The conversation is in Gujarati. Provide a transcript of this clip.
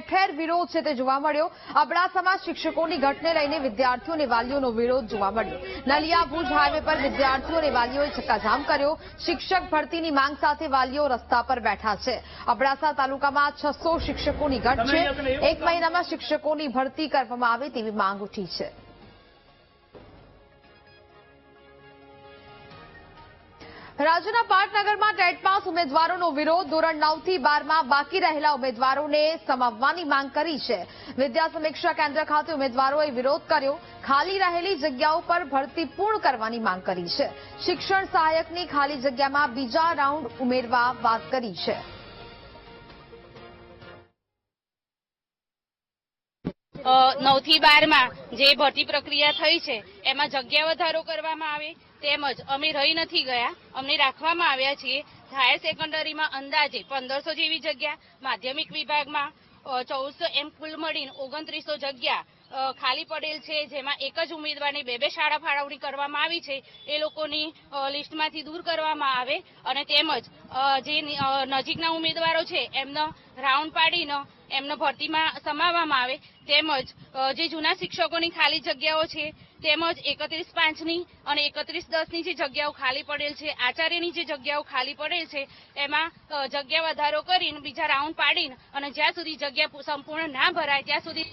ઠેર વિરોધ છે તે જોવા મળ્યો. અબડાસામાં શિક્ષકોની ઘટને લઈને વિદ્યાર્થીઓ અને વાલીઓનો વિરોધ જોવા મળ્યો. નલિયા ભુજ હાઈવે પર વિદ્યાર્થીઓ અને વાલીઓએ ચક્કાજામ કર્યો. શિક્ષક ભરતીની માંગ સાથે વાલીઓ રસ્તા પર બેઠા છે. અબડાસા તાલુકામાં છસો શિક્ષકોની ઘટ છે. એક મહિનામાં શિક્ષકોની ભરતી કરવામાં આવે તેવી માંગ ઉઠી છે. રાજ્યના પાટનગરમાં ટેટપાસ ઉમેદવારોનો વિરોધ ધોરણ નવથી બારમાં બાકી રહેલા ઉમેદવારોને સમાવવાની માંગ કરી છે. વિદ્યા સમીક્ષા કેન્દ્ર ખાતે ઉમેદવારોએ વિરોધ કર્યો. ખાલી રહેલી જગ્યાઓ પર ભરતી પૂર્ણ કરવાની માંગ કરી છે. શિક્ષણ સહાયકની ખાલી જગ્યામાં બીજા રાઉન્ડ ઉમેરવા વાત કરી છે. નવથી બારમાં જે ભરતી પ્રક્રિયા થઈ છે, એમાં જગ્યા વધારો કરવામાં આવે, તેમજ અમે રહી નથી ગયા, અમને રાખવામાં આવ્યા છીએ હાયર સેકન્ડરીમાં અંદાજે પંદરસો જેવી જગ્યા, માધ્યમિક વિભાગમાં ચૌદસો એમ કુલ મળીને ઓગણત્રીસો જગ્યા ખાલી પડેલ છે, જેમાં એક જ ઉમેદવારની બે બે શાળા ફાળવણી કરવામાં આવી છે, એ લોકોની લિસ્ટમાંથી દૂર કરવામાં આવે અને તેમજ જે નજીકના ઉમેદવારો છે, એમનો રાઉન્ડ પાડીને એમને ભરતીમાં સમાવવામાં આવે, તેમજ જે જૂના શિક્ષકોની ખાલી જગ્યાઓ છે, તેમજ એકત્રીસ પાંચની અને એકત્રીસ દસની જે જગ્યાઓ ખાલી પડેલ છે, આચાર્યની જે જગ્યાઓ ખાલી પડેલ છે, એમાં જગ્યા વધારો કરીને બીજા રાઉન્ડ પાડીને અને જ્યાં સુધી જગ્યા સંપૂર્ણ ના ભરાય, ત્યાં સુધી